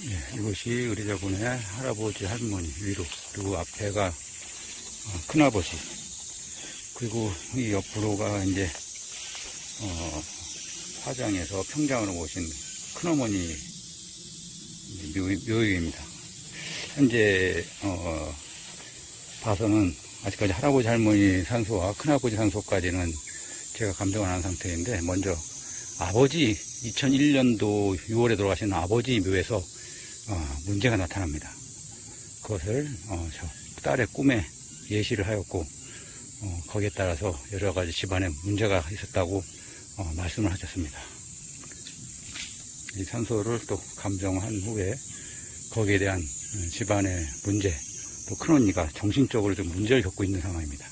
예, 이것이 우리 저분의 할아버지 할머니 위로 그리고 앞에가 어, 큰아버지 그리고 이 옆으로가 이제 어, 화장에서 평장으로 오신 큰어머니 묘, 묘유입니다. 현재 어, 봐서는 아직까지 할아버지 할머니 산소와 큰아버지 산소까지는 제가 감정을 안 한 상태인데 먼저 아버지 2001년도 6월에 돌아가신 아버지 묘에서 어, 문제가 나타납니다. 그것을 어, 저 딸의 꿈에 예시를 하였고 어, 거기에 따라서 여러 가지 집안에 문제가 있었다고 어, 말씀을 하셨습니다. 이 산소를 또 감정한 후에 거기에 대한 어, 집안의 문제 또 큰언니가 정신적으로 좀 문제를 겪고 있는 상황입니다.